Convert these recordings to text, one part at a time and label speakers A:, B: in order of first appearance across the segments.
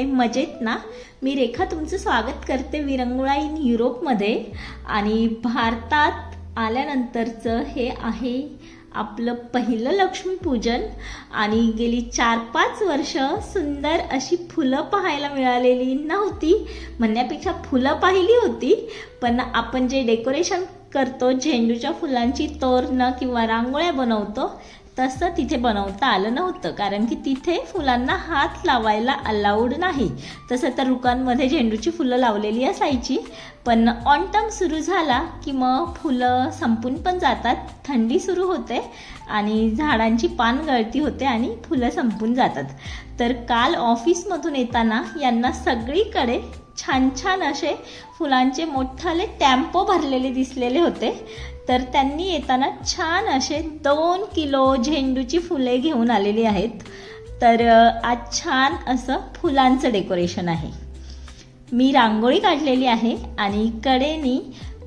A: सगळे मजेत ना? मी रेखा तुमचं स्वागत करते विरंगुळा इन युरोपमध्ये. आणि भारतात आल्यानंतरचं हे आहे आपलं पहिलं लक्ष्मीपूजन. आणि गेली चार पाच वर्ष सुंदर अशी फुलं पाहायला मिळालेली नव्हती. म्हणण्यापेक्षा फुलं पाहिली होती. पण आपण जे डेकोरेशन करतो झेंडूच्या फुलांची तोरणं किंवा रांगोळ्या बनवतो तसं तिथे बनवता आलं नव्हतं कारण की तिथे फुलांना हात लावायला अलाउड नाही. तसं तर रुकांमध्ये झेंडूची फुलं लावलेली असायची पण ऑनटम सुरू झाला की मग फुलं संपून पण जातात थंडी सुरू होते आणि झाडांची पान गळती होते आणि फुलं संपून जातात. तर काल ऑफिसमधून येताना यांना सगळीकडे छान छान असे फुलांचे मोठाले टॅम्पो भरलेले दिसलेले होते. तर त्यांनी येताना छान असे दोन किलो झेंडूची फुले घेऊन आलेली आहेत. तर आज छान असं फुलांचं डेकोरेशन आहे. मी रांगोळी काढलेली आहे आणि कडेनी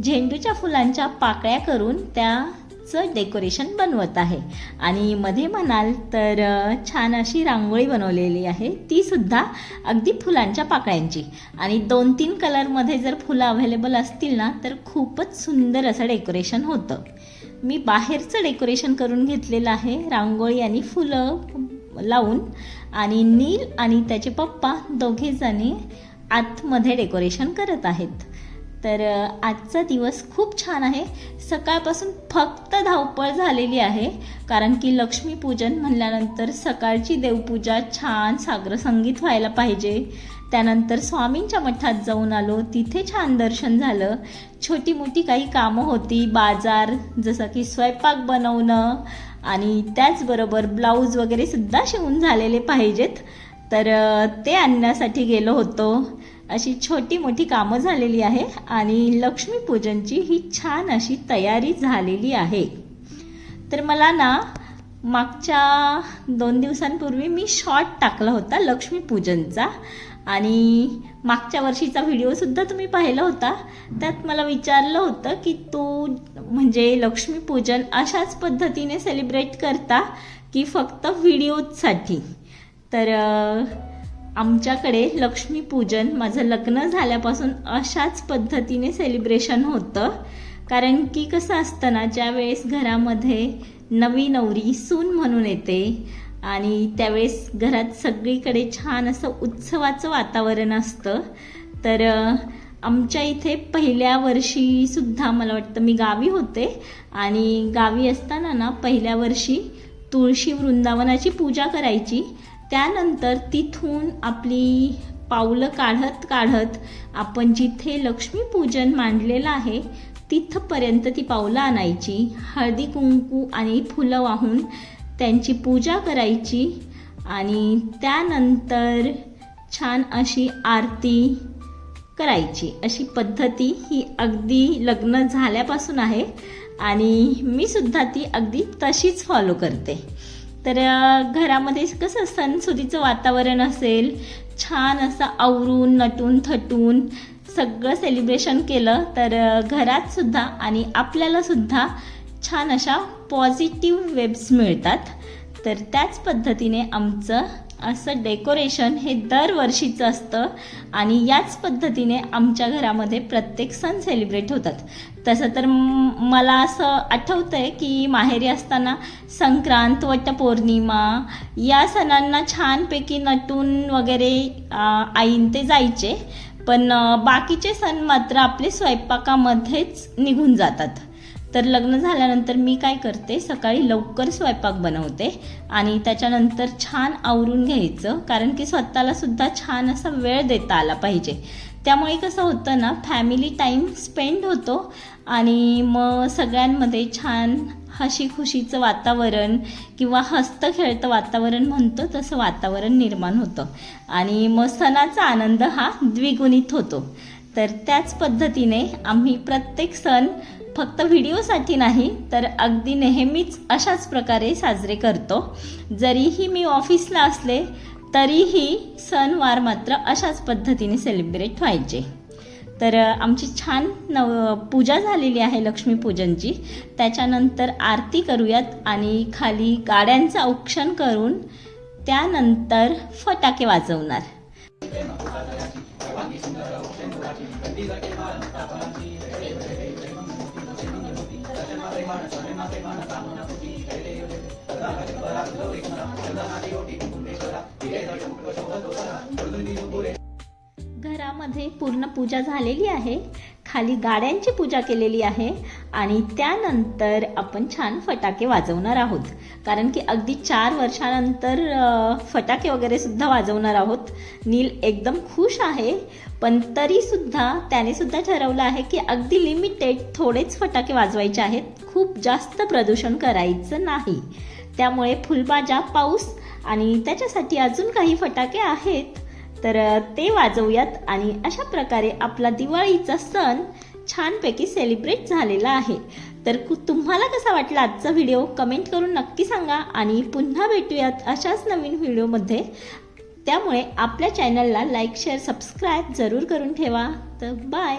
A: झेंडूच्या फुलांच्या पाकळ्या करून त्या चं डेकोरेशन बनवत आहे. आणि मध्ये म्हणाल तर छान अशी रांगोळी बनवलेली आहे. ती सुद्धा अगदी फुलांच्या पाकळ्यांची. आणि दोन तीन कलरमध्ये जर फुलं अवेलेबल असतील ना तर खूपच सुंदर असं डेकोरेशन होतं. मी बाहेरचं डेकोरेशन करून घेतलेलं आहे. रांगोळी आणि फुलं लावून. आणि नील आणि त्याचे पप्पा दोघेजणी आतमध्ये डेकोरेशन करत आहेत. तर आजचा दिवस खूप छान आहे. सकाळपासून फक्त धावपळ झालेली आहे. कारण की लक्ष्मीपूजन म्हणल्यानंतर सकाळची देवपूजा छान सागर संगीत व्हायला पाहिजे. त्यानंतर स्वामींच्या मठात जाऊन आलो. तिथे छान दर्शन झालं. छोटी मोठी काही कामं होती. बाजार जसं की स्वयंपाक बनवणं आणि त्याचबरोबर ब्लाऊज वगैरे सुद्धा शिवून झालेले पाहिजेत. तर ते आणण्यासाठी गेलो होतो. अशी छोटी मोठी कामं झालेली आहे आणि लक्ष्मीपूजनची ही छान अशी तयारी झालेली आहे. तर मला ना मागच्या दोन दिवसांपूर्वी मी शॉर्ट टाकला होता लक्ष्मीपूजनचा आणि मागच्या वर्षीचा व्हिडिओसुद्धा तुम्ही पाहिला होता. त्यात मला विचारलं होतं की तू म्हणजे लक्ष्मीपूजन अशाच पद्धतीने सेलिब्रेट करता की फक्त व्हिडिओजसाठी तर आमच्याकडे लक्ष्मीपूजन माझं लग्न झाल्यापासून अशाच पद्धतीने सेलिब्रेशन होतं. कारण की कसं असतं ना ज्यावेळेस घरामध्ये नवी नवरी सून म्हणून येते आणि त्यावेळेस घरात सगळीकडे छान असं उत्सवाचं वातावरण असतं तर आमच्या इथे पहिल्या वर्षीसुद्धा मला वाटतं मी गावी होते आणि गावी असताना ना पहिल्या वर्षी तुळशी वृंदावनाची पूजा करायची त्यानंतर तिथून आपली पावलं काढत काढत आपण जिथे लक्ष्मीपूजन मांडलेलं आहे तिथपर्यंत ती पावलं आणायची. हळदी कुंकू आणि फुलं वाहून त्यांची पूजा करायची आणि त्यानंतर छान अशी आरती करायची. अशी पद्धती ही अगदी लग्न झाल्यापासून आहे आणि मी सुद्धा ती अगदी तशीच फॉलो करते. तर घरामध्ये कसं सणसुदीचं वातावरण असेल छान असं आवरून नटून थटून सगळं सेलिब्रेशन केलं तर घरातसुद्धा आणि आपल्यालासुद्धा छान अशा पॉझिटिव्ह वेब्स मिळतात. तर त्याच पद्धतीने आमचं असं डेकोरेशन हे दरवर्षीचं असतं आणि याच पद्धतीने आमच्या घरामध्ये प्रत्येक सण सेलिब्रेट होतात. तसं तर मला असं आठवतं आहे की माहेरी असताना संक्रांत वटपौर्णिमा या सणांना छानपैकी नटून वगैरे आईन ते जायचे. पण बाकीचे सण मात्र आपले स्वयंपाकामध्येच निघून जातात. तर लग्न झाल्यानंतर मी काय करते सकाळी लवकर स्वयंपाक बनवते आणि त्याच्यानंतर छान आवरून घ्यायचं कारण की स्वतःला सुद्धा छान असा वेळ देता आला पाहिजे. त्यामुळे कसं होतं ना फॅमिली टाईम स्पेंड होतो आणि मग सगळ्यांमध्ये छान हशी खुशीचं वातावरण किंवा हस्त खेळतं वातावरण म्हणतो तसं वातावरण निर्माण होतं. आणि मग सणाचा आनंद हा द्विगुणित होतो. तर त्याच पद्धतीने आम्ही प्रत्येक सण फक्त व्हिडिओसाठी नाही तर अगदी नेहमीच अशाच प्रकारे साजरे करतो. जरीही मी ऑफिसला असले तरीही सणवार मात्र अशाच पद्धतीने सेलिब्रेट व्हायचे. तर आमची छान नव पूजा झालेली आहे लक्ष्मीपूजनची. त्याच्यानंतर आरती करूयात आणि खाली गाड्यांचं औक्षण करून त्यानंतर फटाके वाजवणार. घरामध्ये पूर्ण पूजा झालेली आहे. खाली गाड्यांची पूजा केलेली आहे आणि त्यानंतर आपण छान फटाके वाजवणार आहोत. कारण की अगदी चार वर्षानंतर फटाके वगैरे सुद्धा वाजवणार आहोत. नील एकदम खुश आहे पण तरी सुद्धा त्याने सुद्धा ठरवलं आहे की अगदी लिमिटेड थोडेच फटाके वाजवायचे आहेत. खूप जास्त प्रदूषण करायचं नाही. त्यामुळे फुलबाजा पाऊस आणि त्याच्यासाठी अजून काही फटाके आहेत. तर ते वाजवूयात आणि अशा प्रकारे आपला दिवाळीचा सण छानपैकी सेलिब्रेट झालेला आहे. तर कु- तुम्हाला कसा वाटला आजचा व्हिडिओ कमेंट करून नक्की सांगा आणि पुन्हा भेटूयात अशाच नवीन व्हिडिओमध्ये त्यामुळे आपल्या चॅनलला लाईक शेअर सबस्क्राईब जरूर करून ठेवा. तर बाय